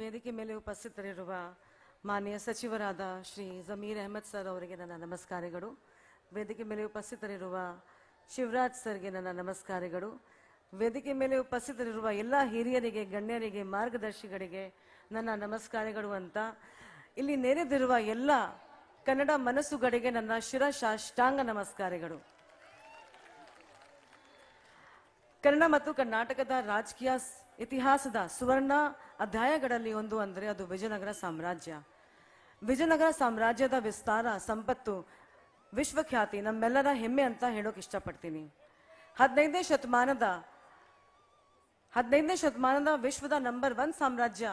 ವೇದಿಕೆ ಮೇಲೆ ಉಪಸ್ಥಿತರಿರುವ ಮಾನ್ಯ ಸಚಿವರಾದ ಶ್ರೀ ಜಮೀರ್ ಅಹಮದ್ ಸರ್ ಅವರಿಗೆ ನನ್ನ ನಮಸ್ಕಾರಗಳು. ವೇದಿಕೆ ಮೇಲೆ ಉಪಸ್ಥಿತರಿರುವ ಶಿವರಾಜ್ ಸರ್ಗೆ ನನ್ನ ನಮಸ್ಕಾರಗಳು. ವೇದಿಕೆ ಮೇಲೆ ಉಪಸ್ಥಿತರಿರುವ ಎಲ್ಲ ಹಿರಿಯರಿಗೆ, ಗಣ್ಯರಿಗೆ, ಮಾರ್ಗದರ್ಶಿಗಳಿಗೆ ನನ್ನ ನಮಸ್ಕಾರಗಳು ಅಂತ. ಇಲ್ಲಿ ನೆರೆದಿರುವ ಎಲ್ಲ ಕನ್ನಡ ಮನಸ್ಸುಗಳಿಗೆ ನನ್ನ ಶಿರಶಾಷ್ಟಾಂಗ ನಮಸ್ಕಾರಗಳು. ಕನ್ನಡ ಮತ್ತು ಕರ್ನಾಟಕದ ರಾಜಕೀಯ ಇತಿಹಾಸದ ಸುವರ್ಣ ಅಧ್ಯಾಯಗಳಲ್ಲಿ ಒಂದು ಅಂದರೆ ಅದು ವಿಜಯನಗರ ಸಾಮ್ರಾಜ್ಯ. ವಿಜಯನಗರ ಸಾಮ್ರಾಜ್ಯದ ವಿಸ್ತಾರ, ಸಂಪತ್ತು, ವಿಶ್ವಖ್ಯಾತಿ ನಮ್ಮೆಲ್ಲರ ಹೆಮ್ಮೆ ಅಂತ ಹೇಳೋಕೆ ಇಷ್ಟಪಡ್ತೀನಿ. ಹದಿನೈದನೇ ಶತಮಾನದ ಹದಿನೈದನೇ ಶತಮಾನದ ವಿಶ್ವದ ನಂಬರ್ ಒನ್ ಸಾಮ್ರಾಜ್ಯ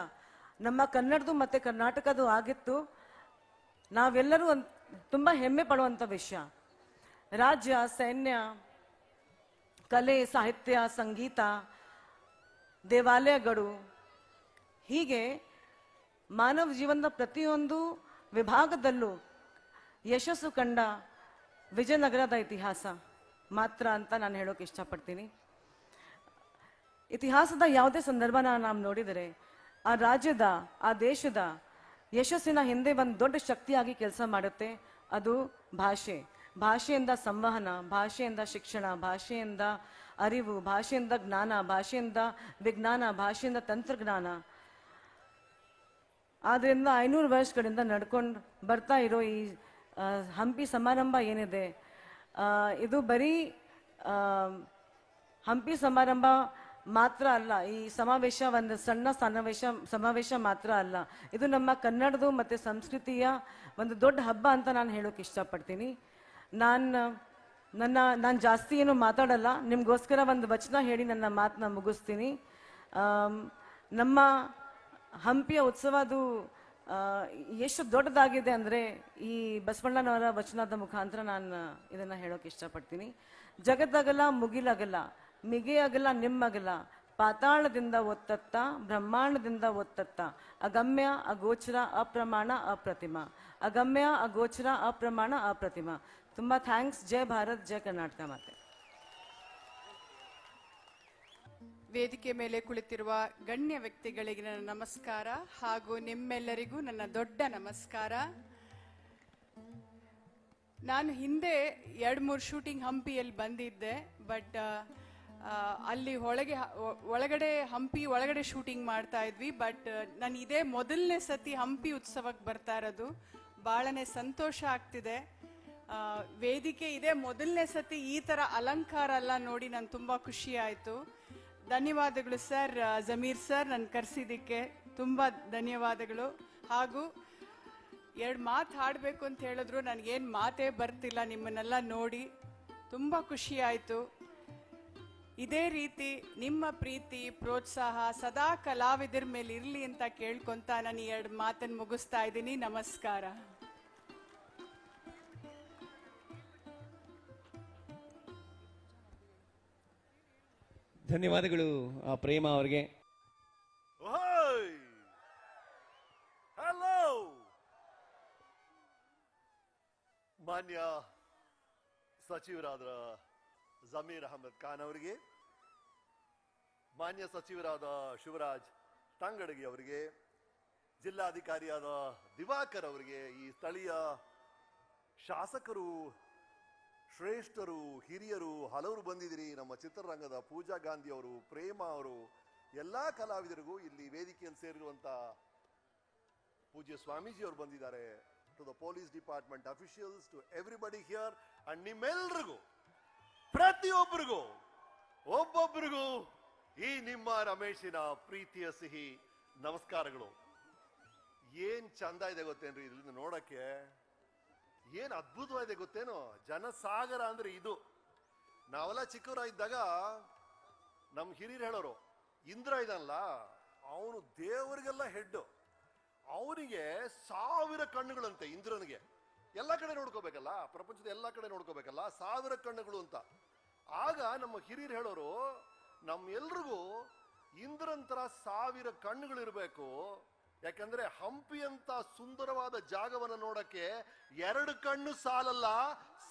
ನಮ್ಮ ಕನ್ನಡದು ಮತ್ತೆ ಕರ್ನಾಟಕದು ಆಗಿತ್ತು. ನಾವೆಲ್ಲರೂ ತುಂಬಾ ಹೆಮ್ಮೆ ಪಡುವಂಥ ವಿಷಯ. ರಾಜ್ಯ, ಸೈನ್ಯ, ಕಲೆ, ಸಾಹಿತ್ಯ, ಸಂಗೀತ, ದೇವಾಲಯಗಳು ಹೀಗೆ ಮಾನವ ಜೀವನದ ಪ್ರತಿಯೊಂದು ವಿಭಾಗದಲ್ಲೂ ಯಶಸ್ಸು ಕಂಡ ವಿಜಯನಗರದ ಇತಿಹಾಸ ಮಾತ್ರ ಅಂತ ನಾನು ಹೇಳೋಕೆ ಇಷ್ಟಪಡ್ತೀನಿ. ಇತಿಹಾಸದ ಯಾವುದೇ ಸಂದರ್ಭನ ನಾವು ನೋಡಿದರೆ ಆ ರಾಜ್ಯದ, ಆ ದೇಶದ ಯಶಸ್ಸಿನ ಹಿಂದೆ ಒಂದು ದೊಡ್ಡ ಶಕ್ತಿಯಾಗಿ ಕೆಲಸ ಮಾಡುತ್ತೆ. ಅದು ಭಾಷೆ. ಭಾಷೆಯಿಂದ ಸಂವಹನ, ಭಾಷೆಯಿಂದ ಶಿಕ್ಷಣ, ಭಾಷೆಯಿಂದ ಅರಿವು, ಭಾಷೆಯಿಂದ ಜ್ಞಾನ, ಭಾಷೆಯಿಂದ ವಿಜ್ಞಾನ, ಭಾಷೆಯಿಂದ ತಂತ್ರಜ್ಞಾನ ಆದ್ರಿಂದ ಐನೂರು ವರ್ಷಗಳಿಂದ ನಡ್ಕೊಂಡು ಬರ್ತಾ ಇರೋ ಈ ಹಂಪಿ ಸಮಾರಂಭ ಏನಿದೆ ಇದು ಬರೀ ಹಂಪಿ ಸಮಾರಂಭ ಮಾತ್ರ ಅಲ್ಲ, ಈ ಸಮಾವೇಶ ಒಂದು ಸಣ್ಣ ಸಮಾವೇಶ ಸಮಾವೇಶ ಮಾತ್ರ ಅಲ್ಲ. ಇದು ನಮ್ಮ ಕನ್ನಡದು ಮತ್ತು ಸಂಸ್ಕೃತಿಯ ಒಂದು ದೊಡ್ಡ ಹಬ್ಬ ಅಂತ ನಾನು ಹೇಳೋಕೆ ಇಷ್ಟಪಡ್ತೀನಿ. ನಾನು, ನನ್ನ, ನಾನು ಜಾಸ್ತಿ ಏನು ಮಾತಾಡಲ್ಲ, ನಿಮಗೋಸ್ಕರ ಒಂದು ವಚನ ಹೇಳಿ ನನ್ನ ಮಾತನ್ನ ಮುಗಿಸ್ತೀನಿ. ನಮ್ಮ ಹಂಪಿಯ ಉತ್ಸವ ಅದು ಎಷ್ಟು ದೊಡ್ಡದಾಗಿದೆ ಅಂದರೆ ಈ ಬಸವಣ್ಣನವರ ವಚನದ ಮುಖಾಂತರ ನಾನು ಇದನ್ನು ಹೇಳೋಕೆ ಇಷ್ಟಪಡ್ತೀನಿ. ಜಗದಗಲ ಮುಗಿಲಗಲ ಮಿಗೆ ಅಗಲ ನಿಮ್ಮಗಲ ಪಾತಾಳದಿಂದ ಒತ್ತತ್ತ, ಬ್ರಹ್ಮಾಂಡದಿಂದ ಒತ್ತತ್ತ, ಅಗಮ್ಯ, ಅಗೋಚರ, ಅಪ್ರಮಾಣ, ಅಪ್ರತಿಮ. ಅಗಮ್ಯ, ಅಗೋಚರ, ಅಪ್ರಮಾಣ, ಅಪ್ರತಿಮ. ತುಂಬ ಥ್ಯಾಂಕ್ಸ್ ಜೈ ಭಾರತ್, ಜೈ ಕರ್ನಾಟಕ ಮಾತೆ. ವೇದಿಕೆ ಮೇಲೆ ಕುಳಿತಿರುವ ಗಣ್ಯ ವ್ಯಕ್ತಿಗಳಿಗೆ ನನ್ನ ನಮಸ್ಕಾರ ಹಾಗೂ ನಿಮ್ಮೆಲ್ಲರಿಗೂ ನನ್ನ ದೊಡ್ಡ ನಮಸ್ಕಾರ. ನಾನು ಹಿಂದೆ ಎರಡು ಮೂರು ಶೂಟಿಂಗ್ ಹಂಪಿಯಲ್ಲಿ ಬಂದಿದ್ದೆ, ಬಟ್ ಅಲ್ಲಿ ಒಳಗೆ, ಒಳಗಡೆ ಹಂಪಿ ಒಳಗಡೆ ಶೂಟಿಂಗ್ ಮಾಡ್ತಾ ಇದ್ವಿ, ಬಟ್, ನಾನು ಇದೇ ಮೊದಲನೇ ಸತಿ ಹಂಪಿ ಉತ್ಸವಕ್ಕೆ ಬರ್ತಾ ಇರೋದು. ಭಾಳನೇ ಸಂತೋಷ ಆಗ್ತಿದೆ. ವೇದಿಕೆ ಇದೇ ಮೊದಲನೇ ಸತಿ ಈ ಥರ ಅಲಂಕಾರ ಎಲ್ಲ ನೋಡಿ ನಾನು ತುಂಬ ಖುಷಿ ಆಯಿತು. ಧನ್ಯವಾದಗಳು ಸರ್ ಜಮೀರ್ ಸರ್ ನನ್ನ ಕರೆಸಿದ್ದಕ್ಕೆ ತುಂಬ ಧನ್ಯವಾದಗಳು. ಹಾಗೂ ಎರಡು ಮಾತು ಹಾಡಬೇಕು ಅಂತ ಹೇಳಿದ್ರು, ನನಗೇನು ಮಾತೇ ಬರ್ತಿಲ್ಲ, ನಿಮ್ಮನ್ನೆಲ್ಲ ನೋಡಿ ತುಂಬ ಖುಷಿಯಾಯಿತು ಇದೇ ರೀತಿ ನಿಮ್ಮ ಪ್ರೀತಿ, ಪ್ರೋತ್ಸಾಹ ಸದಾ ಕಲಾವಿದರ ಮೇಲೆ ಇರಲಿ ಅಂತ ಕೇಳ್ಕೊತಾ ನಾನು ಎರಡು ಮಾತನ್ನು ಮುಗಿಸ್ತಾ ಇದ್ದೀನಿ. ನಮಸ್ಕಾರ. ಧನ್ಯವಾದಗಳು ಆ, ಪ್ರೇಮ ಅವರಿಗೆ. ಹಲೋ! ಮಾನ್ಯ ಸಚಿವರಾದ ಜಮೀರ್ ಅಹಮದ್ ಖಾನ್ ಅವರಿಗೆ ಮಾನ್ಯ ಸಚಿವರಾದ ಶಿವರಾಜ್ ತಂಗಡಗಿ ಅವರಿಗೆ ಜಿಲ್ಲಾಧಿಕಾರಿಯಾದ ದಿವಾಕರ್ ಅವರಿಗೆ ಈ ಸ್ಥಳೀಯ ಶಾಸಕರು ಶ್ರೇಷ್ಠರು, ಹಿರಿಯರು, ಹಲವರು ಬಂದಿದ್ದೀರಿ. ನಮ್ಮ ಚಿತ್ರರಂಗದ ಪೂಜಾ ಗಾಂಧಿ ಅವರು, ಪ್ರೇಮ ಅವರು, ಎಲ್ಲಾ ಕಲಾವಿದರಿಗೂ ಇಲ್ಲಿ ವೇದಿಕೆಯಲ್ಲಿ ಸೇರಿರುವಂತ ಪೂಜ್ಯ ಸ್ವಾಮೀಜಿ ಅವರು ಬಂದಿದ್ದಾರೆ. To the police department officials to everybody here and ನಿಮ್ಮೆಲ್ರಿಗೂ, ಪ್ರತಿಯೊಬ್ಬರಿಗೂ, ಒಬ್ಬೊಬ್ಬರಿಗೂ ಈ ನಿಮ್ಮ ರಮೇಶಿನ ಪ್ರೀತಿಯ ಸಿಹಿ ನಮಸ್ಕಾರಗಳು. ಏನ್ ಚಂದ ಇದೆ ಗೊತ್ತೇನ್ರಿ ಇಲ್ಲಿಂದ ನೋಡಕ್ಕೆ. ಏನ್ ಅದ್ಭುತವಾಗಿದೆ ಗೊತ್ತೇನು? ಜನಸಾಗರ ಅಂದ್ರೆ ಇದು. ನಾವೆಲ್ಲ ಇದ್ದಾಗ ನಮ್ಮ ಹಿರಿಯರು ಹೇಳೋರು, ಇಂದ್ರ ಇದಲ್ಲ ಅವನು ದೇವರಿಗೆಲ್ಲ ಹೆಡ್ ಅವನಿಗೆ ಸಾವಿರ ಕಣ್ಣುಗಳಂತೆ ಇಂದ್ರನಿಗೆ. ಎಲ್ಲ ಕಡೆ ನೋಡ್ಕೋಬೇಕಲ್ಲ, ಪ್ರಪಂಚದ ಎಲ್ಲ ಕಡೆ ನೋಡ್ಕೋಬೇಕಲ್ಲ, ಸಾವಿರ ಕಣ್ಣುಗಳು ಅಂತ. ಆಗ ನಮ್ಮ ಹಿರಿಯರು ಹೇಳೋರು ನಮ್ಮೆಲ್ರಿಗೂ ಇಂದ್ರಂತರ ತರ ಸಾವಿರ ಕಣ್ಣುಗಳಿರ್ಬೇಕು. ಯಾಕಂದ್ರೆ ಹಂಪಿ ಅಂತ ಸುಂದರವಾದ ಜಾಗವನ್ನು ನೋಡಕ್ಕೆ ಎರಡು ಕಣ್ಣು ಸಾಲಲ್ಲ,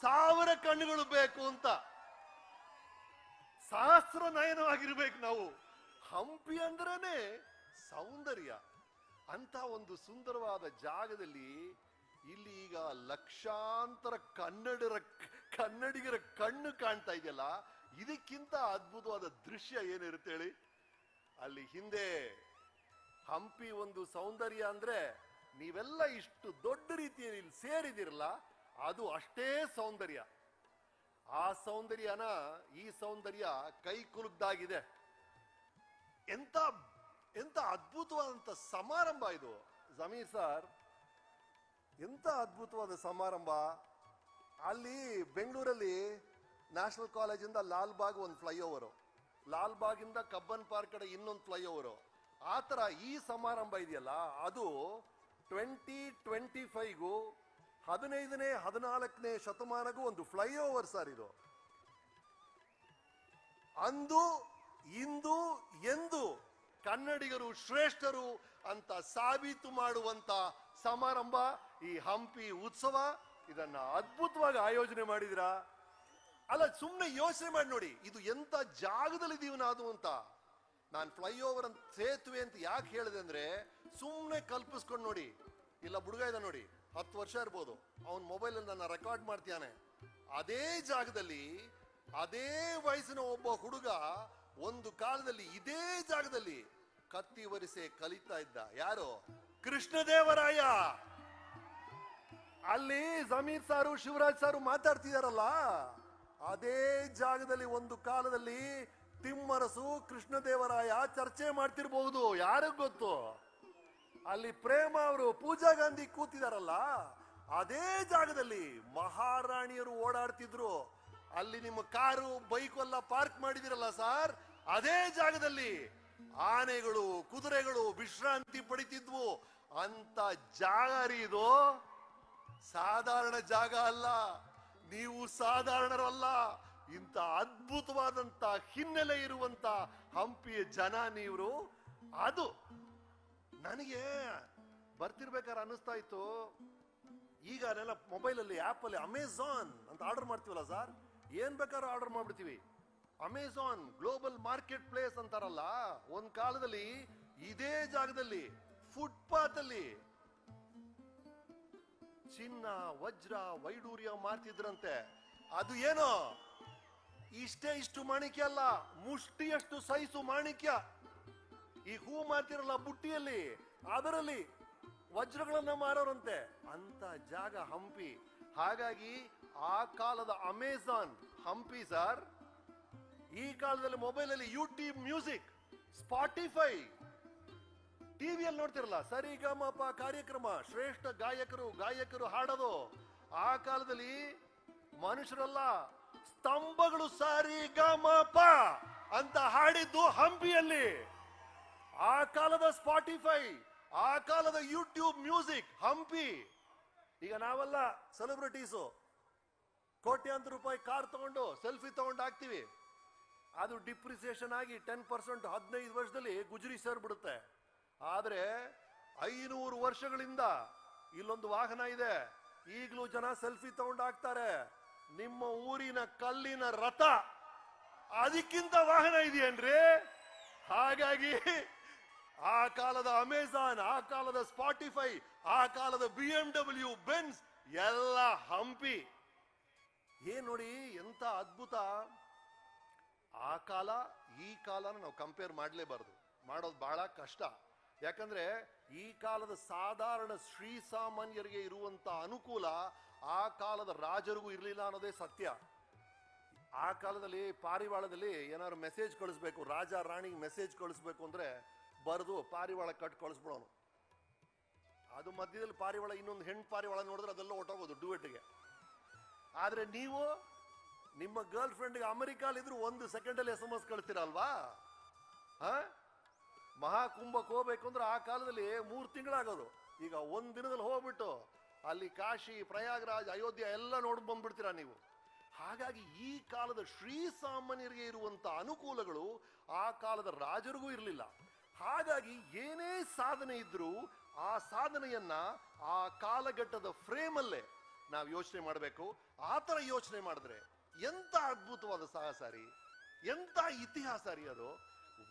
ಸಾವಿರ ಕಣ್ಣುಗಳು ಬೇಕು ಅಂತ. ಸಹಸ್ರ ನಯನವಾಗಿರ್ಬೇಕು ನಾವು. ಹಂಪಿ ಅಂದ್ರೇನೆ ಸೌಂದರ್ಯ. ಅಂತ ಒಂದು ಸುಂದರವಾದ ಜಾಗದಲ್ಲಿ ಇಲ್ಲಿ ಈಗ ಲಕ್ಷಾಂತರ ಕನ್ನಡರ ಕನ್ನಡಿಗರ ಕಣ್ಣು ಕಾಣ್ತಾ ಇದೆಯಲ್ಲ, ಇದಕ್ಕಿಂತ ಅದ್ಭುತವಾದ ದೃಶ್ಯ ಏನಿರುತ್ತೆ ಹೇಳಿ? ಅಲ್ಲಿ ಹಿಂದೆ ಹಂಪಿ ಒಂದು ಸೌಂದರ್ಯ ಅಂದ್ರೆ ನೀವೆಲ್ಲ ಇಷ್ಟು ದೊಡ್ಡ ರೀತಿಯಲ್ಲಿ ಇಲ್ಲಿ ಸೇರಿದಿರಲ್ಲ, ಅದು ಅಷ್ಟೇ ಸೌಂದರ್ಯ. ಆ ಸೌಂದರ್ಯನ, ಈ ಸೌಂದರ್ಯ ಕೈ ಕುಲುಕ್ದಾಗಿದೆ ಎಂತ ಎಂತ ಅದ್ಭುತವಾದಂತ ಸಮಾರಂಭ ಇದು. ಜಮೀರ್ ಸರ್, ಎಂತ ಅದ್ಭುತವಾದ ಸಮಾರಂಭ. ಅಲ್ಲಿ ಬೆಂಗಳೂರಲ್ಲಿ ನ್ಯಾಷನಲ್ ಕಾಲೇಜಿಂದ ಲಾಲ್ಬಾಗ್ ಒಂದು ಫ್ಲೈಓವರು ಲಾಲ್ಬಾಗಿಂದ ಕಬ್ಬನ್ ಪಾರ್ಕ್ ಕಡೆ ಇನ್ನೊಂದು ಫ್ಲೈಓವರು ಆ ಥರ ಈ ಸಮಾರಂಭ ಇದೆಯಲ್ಲ, ಅದು ಟ್ವೆಂಟಿ ಟ್ವೆಂಟಿ ಫೈವ್ಗೂ ಹದಿನೈದನೇ, ಹದಿನಾಲ್ಕನೇ ಶತಮಾನಗೂ ಒಂದು ಫ್ಲೈಓವರ್ ಸರ್ ಇದು. ಅಂದು, ಇಂದು, ಎಂದು ಕನ್ನಡಿಗರು ಶ್ರೇಷ್ಠರು ಅಂತ ಸಾಬೀತು ಮಾಡುವಂತ ಸಮಾರಂಭ, ಈ ಹಂಪಿ ಉತ್ಸವ, ಇದನ್ನ ಅದ್ಭುತವಾಗಿ ಆಯೋಜನೆ ಮಾಡಿದಿರಾ ಅಲ್ಲ ಸುಮ್ಮನೆ ಯೋಚನೆ ಮಾಡಿ ನೋಡಿ, ಇದು ಎಂತ ಜಾಗದಲ್ಲಿ ಇದೀವಿ ನಾವು ಅಂತ. ನಾನು ಫ್ಲೈಓವರ್ ಅಂತ ಸೇತುವೆ ಅಂತ ಯಾಕೆ ಹೇಳಿದೆ ಅಂದ್ರೆ ಸುಮ್ಮನೆ ಕಲ್ಪಿಸ್ಕೊಂಡು ನೋಡಿ. ಇಲ್ಲ ಹುಡುಗ ಇದೆ ನೋಡಿ. ಹತ್ತು ವರ್ಷ ಇರ್ಬೋದು. ಅವನ ಮೊಬೈಲಲ್ಲಿ ನನ್ನ ರೆಕಾರ್ಡ್ ಮಾಡ್ತಾನೆ ಅದೇ ಜಾಗದಲ್ಲಿ, ಅದೇ ವಯಸ್ಸಿನ ಒಬ್ಬ ಹುಡುಗ ಒಂದು ಕಾಲದಲ್ಲಿ ಇದೇ ಜಾಗದಲ್ಲಿ ಕತ್ತಿ ವರಿಸೆ ಕಲಿತಾ ಇದ್ದ. ಯಾರು? ಕೃಷ್ಣದೇವರಾಯ. ಅಲ್ಲಿ ಜಮೀರ್ ಸಾರು, ಶಿವರಾಜ್ ಸಾರು ಮಾತಾಡ್ತಿದಾರಲ್ಲ? ಅದೇ ಜಾಗದಲ್ಲಿ ಒಂದು ಕಾಲದಲ್ಲಿ ತಿಮ್ಮರಸು ಕೃಷ್ಣದೇವರಾಯ ಚರ್ಚೆ ಮಾಡ್ತಿರ್ಬಹುದು ಯಾರಿಗ್ ಗೊತ್ತು? ಅಲ್ಲಿ ಪ್ರೇಮ ಅವರು ಪೂಜಾ ಗಾಂಧಿ ಕೂತಿದಾರಲ್ಲ, ಅದೇ ಜಾಗದಲ್ಲಿ ಮಹಾರಾಣಿಯರು ಓಡಾಡ್ತಿದ್ರು. ಅಲ್ಲಿ ನಿಮ್ಮ ಕಾರು, ಬೈಕ್ ಎಲ್ಲ ಪಾರ್ಕ್ ಮಾಡಿದಿರಲ್ಲ ಸರ್, ಅದೇ ಜಾಗದಲ್ಲಿ ಆನೆಗಳು, ಕುದುರೆಗಳು ವಿಶ್ರಾಂತಿ ಪಡಿತಿದ್ವು. ಅಂತ ಜಾಗ ರೀ ಇದು. ಸಾಧಾರಣ ಜಾಗ ಅಲ್ಲ. ನೀವು ಸಾಧಾರಣರಲ್ಲ. ಇಂಥ ಅದ್ಭುತವಾದಂತ ಹಿನ್ನೆಲೆ ಇರುವಂತ ಹಂಪಿಯ ಜನ ನೀವರು. ಅದು ನನಗೆ ಬರ್ತಿರ್ಬೇಕಾದ್ರೆ ಅನ್ನಿಸ್ತಾ ಇತ್ತು. ಈಗ ಅದೆಲ್ಲ ಮೊಬೈಲಲ್ಲಿ, ಆ್ಯಪಲ್ಲಿ ಅಮೆಝಾನ್ ಅಂತ ಆರ್ಡರ್ ಮಾಡ್ತೀವಲ್ಲ ಸರ್? ಏನ್ ಬೇಕಾದ್ರೂ ಆರ್ಡರ್ ಮಾಡ್ಬಿಡ್ತೀವಿ. ಅಮೆಝಾನ್ ಗ್ಲೋಬಲ್ ಮಾರ್ಕೆಟ್ ಪ್ಲೇಸ್ ಅಂತಾರಲ್ಲ, ಒಂದ್ ಕಾಲದಲ್ಲಿ, ಇದೇ ಜಾಗದಲ್ಲಿ ಫುಟ್ಪಾತ್ ಅಲ್ಲಿ ಚಿನ್ನ, ವಜ್ರ, ವೈಡೂರ್ಯ ಮಾರ್ತಿದ್ರಂತೆ. ಅದು ಏನೋ? ಇಷ್ಟೇ ಇಷ್ಟು ಮಾಣಿಕ್ಯ ಅಲ್ಲ, ಮುಷ್ಟಿಯಷ್ಟು ಸೈಸು ಮಾಣಿಕ್ಯ. ಈ ಹೂ ಮಾರ್ತಿರಲ್ಲ ಬುಟ್ಟಿಯಲ್ಲಿ, ಅದರಲ್ಲಿ ವಜ್ರಗಳನ್ನ ಮಾರೋರಂತೆ. ಅಂತ ಜಾಗ ಹಂಪಿ. ಹಾಗಾಗಿ ಆ ಕಾಲದ ಅಮೆಜಾನ್ ಹಂಪಿ ಸರ್, ಈ ಕಾಲದಲ್ಲಿ ಮೊಬೈಲ್ ಅಲ್ಲಿ ಯೂಟ್ಯೂಬ್ ಮ್ಯೂಸಿಕ್, ಸ್ಪಾಟಿಫೈ, ಟಿವಿಯಲ್ಲಿ ನೋಡ್ತಿರಲ್ಲ, ಸರಿಗಮಪ ಕಾರ್ಯಕ್ರಮ, ಶ್ರೇಷ್ಠ ಗಾಯಕರು ಗಾಯಕರು ಹಾಡೋದು. ಆ ಕಾಲದಲ್ಲಿ ಮನುಷ್ಯರಲ್ಲ ಸ್ತಂಭಗಳು ಸಾರಿ ಗಮಪ ಅಂತ ಹಾಡಿದ್ದು ಹಂಪಿಯಲ್ಲಿ. ಆ ಕಾಲದ ಸ್ಪಾಟಿಫೈ ಆ ಕಾಲದ ಯೂಟ್ಯೂಬ್ ಮ್ಯೂಸಿಕ್ ಹಂಪಿ. ಈಗ ನಾವೆಲ್ಲ ಸೆಲೆಬ್ರಿಟೀಸು ಕೋಟ್ಯಾಂತರ ರೂಪಾಯಿ ಕಾರ್ ತಗೊಂಡು ಸೆಲ್ಫಿ ತಗೊಂಡು ಹಾಕ್ತಿವಿ. ಅದು ಡಿಪ್ರಿಸಿಯೇಷನ್ ಆಗಿ ಟೆನ್ ಪರ್ಸೆಂಟ್ ಹದಿನೈದು ವರ್ಷದಲ್ಲಿ ಗುಜರಿ ಸೇರ್ಬಿಡುತ್ತೆ. ಆದ್ರೆ ಐನೂರು ವರ್ಷಗಳಿಂದ ಇಲ್ಲೊಂದು ವಾಹನ ಇದೆ. ಈಗಲೂ ಜನ ಸೆಲ್ಫಿ ತಗೊಂಡು ಹಾಕ್ತಾರೆ. ನಿಮ್ಮ ಊರಿನ ಕಲ್ಲಿನ ರಥ ಅದಕ್ಕಿಂತ ವಾಹನ ಇದೆಯೇನ್ರಿ? ಹಾಗಾಗಿ ಆ ಕಾಲದ ಅಮೆಜಾನ್, ಆ ಕಾಲದ ಸ್ಪಾಟಿಫೈ, ಆ ಕಾಲದ ಬಿ ಎಂ ಡಬ್ಲ್ಯೂ ಬೆನ್ಸ್ ಎಲ್ಲ ಹಂಪಿ. ಏನ್ ನೋಡಿ ಎಂತ ಅದ್ಭುತ. ಆ ಕಾಲ, ಈ ಕಾಲನ ನಾವು ಕಂಪೇರ್ ಮಾಡಲೇಬಾರ್ದು. ಮಾಡೋದು ಬಹಳ ಕಷ್ಟ. ಯಾಕಂದ್ರೆ ಈ ಕಾಲದ ಸಾಧಾರಣ ಶ್ರೀ ಸಾಮಾನ್ಯರಿಗೆ ಇರುವಂತ ಅನುಕೂಲ ಆ ಕಾಲದ ರಾಜರಿಗೂ ಇರಲಿಲ್ಲ ಅನ್ನೋದೇ ಸತ್ಯ. ಆ ಕಾಲದಲ್ಲಿ, ಪಾರಿವಾಳದಲ್ಲಿ ಏನಾದ್ರು ಮೆಸೇಜ್ ಕಳಿಸ್ಬೇಕು, ರಾಜ ರಾಣಿಗೆ ಮೆಸೇಜ್ ಕಳಿಸ್ಬೇಕು ಅಂದ್ರೆ ಬರೆದು ಪಾರಿವಾಳ ಕಟ್ ಕಳಿಸ್ಬಿಡೋನು. ಅದು ಮಧ್ಯದಲ್ಲಿ ಪಾರಿವಾಳ, ಇನ್ನೊಂದು ಹೆಣ್ಣು ಪಾರಿವಾಳ ನೋಡಿದ್ರೆ ಅದೆಲ್ಲ ಹೊಟ್ಟೋಗೋದು ಡುವೆಟ್ಗೆ ಆದರೆ ನೀವು ನಿಮ್ಮ ಗರ್ಲ್ ಫ್ರೆಂಡ್ಗೆ ಅಮೆರಿಕಾಲಿದ್ರು ಒಂದು ಸೆಕೆಂಡಲ್ಲಿ ಎಸ್ ಎಂ ಎಸ್ ಕಳಿಸ್ತೀರಲ್ವಾ ಹಾ? ಮಹಾಕುಂಭಕ್ಕೆ ಹೋಗ್ಬೇಕು ಅಂದ್ರೆ ಆ ಕಾಲದಲ್ಲಿ ಮೂರು ತಿಂಗಳಾಗೋದು. ಈಗ ಒಂದ್ ದಿನದಲ್ಲಿ ಹೋಗ್ಬಿಟ್ಟು ಅಲ್ಲಿ ಕಾಶಿ, ಪ್ರಯಾಗ್ರಾಜ್, ಅಯೋಧ್ಯ ಎಲ್ಲ ನೋಡಿ ಬಂದ್ಬಿಡ್ತೀರಾ ನೀವು? ಹಾಗಾಗಿ ಈ ಕಾಲದ ಶ್ರೀ ಸಾಮಾನ್ಯರಿಗೆ ಇರುವಂತ ಅನುಕೂಲಗಳು ಆ ಕಾಲದ ರಾಜರಿಗೂ ಇರಲಿಲ್ಲ. ಹಾಗಾಗಿ ಏನೇ ಸಾಧನೆ ಇದ್ದರೂ ಆ ಸಾಧನೆಯನ್ನ ಆ ಕಾಲಘಟ್ಟದ ಫ್ರೇಮಲ್ಲೇ ನಾವು ಯೋಚನೆ ಮಾಡಬೇಕು. ಆ ಥರ ಯೋಚನೆ ಮಾಡಿದ್ರೆ ಎಂತ ಅದ್ಭುತವಾದ ಸಾಹಸ ರೀ? ಎಂತ ಇತಿಹಾಸ ರೀ ಅದು?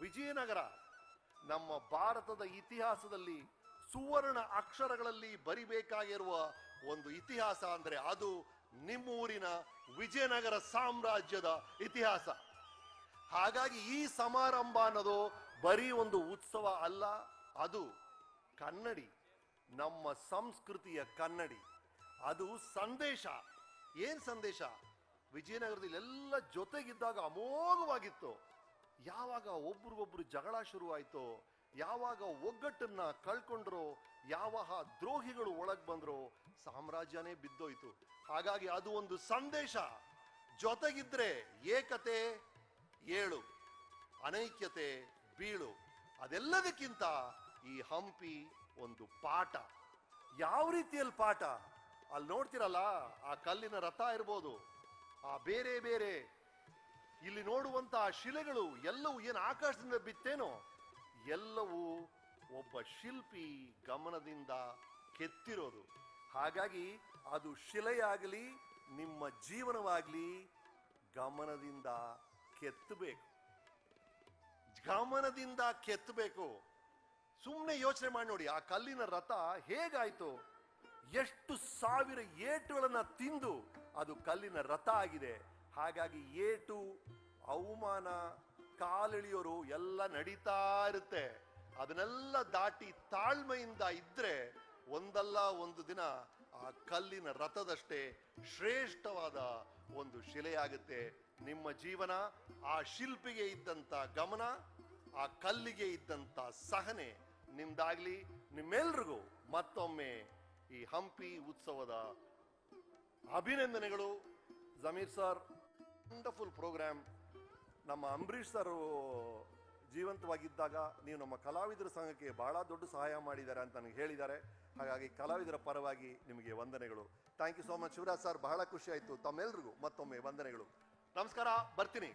ವಿಜಯನಗರ, ನಮ್ಮ ಭಾರತದ ಇತಿಹಾಸದಲ್ಲಿ ಸುವರ್ಣ ಅಕ್ಷರಗಳಲ್ಲಿ ಬರಿಬೇಕಾಗಿರುವ ಒಂದು ಇತಿಹಾಸ ಅಂದ್ರೆ ಅದು ನಿಮ್ಮೂರಿನ ವಿಜಯನಗರ ಸಾಮ್ರಾಜ್ಯದ ಇತಿಹಾಸ. ಹಾಗಾಗಿ ಈ ಸಮಾರಂಭ ಅನ್ನೋದು ಬರೀ ಒಂದು ಉತ್ಸವ ಅಲ್ಲ, ಅದು ಕನ್ನಡಿ, ನಮ್ಮ ಸಂಸ್ಕೃತಿಯ ಕನ್ನಡಿ. ಅದು ಸಂದೇಶ. ಏನ್ ಸಂದೇಶ? ವಿಜಯನಗರದಲ್ಲಿ ಎಲ್ಲ ಜೊತೆಗಿದ್ದಾಗ ಅಮೋಘವಾಗಿತ್ತು. ಯಾವಾಗ ಒಬ್ರಿಗೊಬ್ರು ಜಗಳ ಶುರುವಾಯ್ತೋ ಯಾವಾಗ ಒಗ್ಗಟ್ಟನ್ನ ಕಳ್ಕೊಂಡ್ರೋ, ಯಾವಾಗ ದ್ರೋಹಿಗಳು ಒಳಗ್ ಬಂದ್ರೋ, ಸಾಮ್ರಾಜ್ಯನೇ ಬಿದ್ದೋಯ್ತು. ಹಾಗಾಗಿ ಅದು ಒಂದು ಸಂದೇಶ. ಜೊತೆಗಿದ್ರೆ ಏಕತೆ ಏಳು, ಅನೈಕ್ಯತೆ ಬೀಳು. ಅದೆಲ್ಲದಕ್ಕಿಂತ ಈ ಹಂಪಿ ಒಂದು ಪಾಠ. ಯಾವ ರೀತಿಯಲ್ಲಿ ಪಾಠ? ಅಲ್ಲಿ ನೋಡ್ತಿರಲ್ಲ, ಆ ಕಲ್ಲಿನ ರಥ ಇರ್ಬೋದು. ಆ ಬೇರೆ ಬೇರೆ. ಇಲ್ಲಿ ನೋಡುವಂತ ಆ ಶಿಲೆಗಳು ಎಲ್ಲವೂ ಏನು ಆಕಾಶದಿಂದ ಬಿತ್ತೇನೋ ಎಲ್ಲವೂ ಒಬ್ಬ ಶಿಲ್ಪಿ ಗಮನದಿಂದ ಕೆತ್ತಿರೋದು. ಹಾಗಾಗಿ ಅದು ಶಿಲೆಯಾಗಲಿ, ನಿಮ್ಮ ಜೀವನವಾಗಲಿ ಗಮನದಿಂದ ಕೆತ್ತಬೇಕು. ಗಮನದಿಂದ ಕೆತ್ತಬೇಕು. ಸುಮ್ಮನೆ ಯೋಚನೆ ಮಾಡಿ ನೋಡಿ, ಆ ಕಲ್ಲಿನ ರಥ ಹೇಗಾಯ್ತು? ಎಷ್ಟು ಸಾವಿರ ಏಟುಗಳನ್ನ ತಿಂದು ಅದು ಕಲ್ಲಿನ ರಥ ಆಗಿದೆ. ಹಾಗಾಗಿ ಏಟು, ಅವಮಾನ ಕಾಲಿಳಿಯೋರು ಎಲ್ಲ ನಡೀತಾ ಇರುತ್ತೆ. ಅದನ್ನೆಲ್ಲ ದಾಟಿ ತಾಳ್ಮೆಯಿಂದ ಇದ್ರೆ ಒಂದಲ್ಲ ಒಂದು ದಿನ ಆ ಕಲ್ಲಿನ ರಥದಷ್ಟೇ ಶ್ರೇಷ್ಠವಾದ ಒಂದು ಶಿಲೆಯಾಗುತ್ತೆ. ನಿಮ್ಮ ಜೀವನ, ಆ ಶಿಲ್ಪಿಗೆ ಇದ್ದಂತ ಗಮನ, ಆ ಕಲ್ಲಿಗೆ ಇದ್ದಂತ ಸಹನೆ ನಿಮ್ದಾಗ್ಲಿ. ನಿಮ್ಮೆಲ್ರಿಗೂ ಮತ್ತೊಮ್ಮೆ ಈ ಹಂಪಿ ಉತ್ಸವದ ಅಭಿನಂದನೆಗಳು. ಜಮೀರ್ ಸರ್ ವಂಡರ್ಫುಲ್ ಪ್ರೋಗ್ರಾಮ್ ನಮ್ಮ ಅಂಬರೀಷ್ ಸರ್ ಜೀವಂತವಾಗಿದ್ದಾಗ ನೀವು ನಮ್ಮ ಕಲಾವಿದರ ಸಂಘಕ್ಕೆ ಬಹಳ ದೊಡ್ಡ ಸಹಾಯ ಮಾಡಿದ್ದಾರೆ ಅಂತ ನನಗೆ ಹೇಳಿದ್ದಾರೆ. ಹಾಗಾಗಿ ಕಲಾವಿದರ ಪರವಾಗಿ ನಿಮಗೆ ವಂದನೆಗಳು. Thank you so much Shivraj sir, ಬಹಳ ಖುಷಿ ಆಯಿತು. ತಮ್ಮೆಲ್ರಿಗೂ ಮತ್ತೊಮ್ಮೆ ವಂದನೆಗಳು. ನಮಸ್ಕಾರ, ಬರ್ತೀನಿ.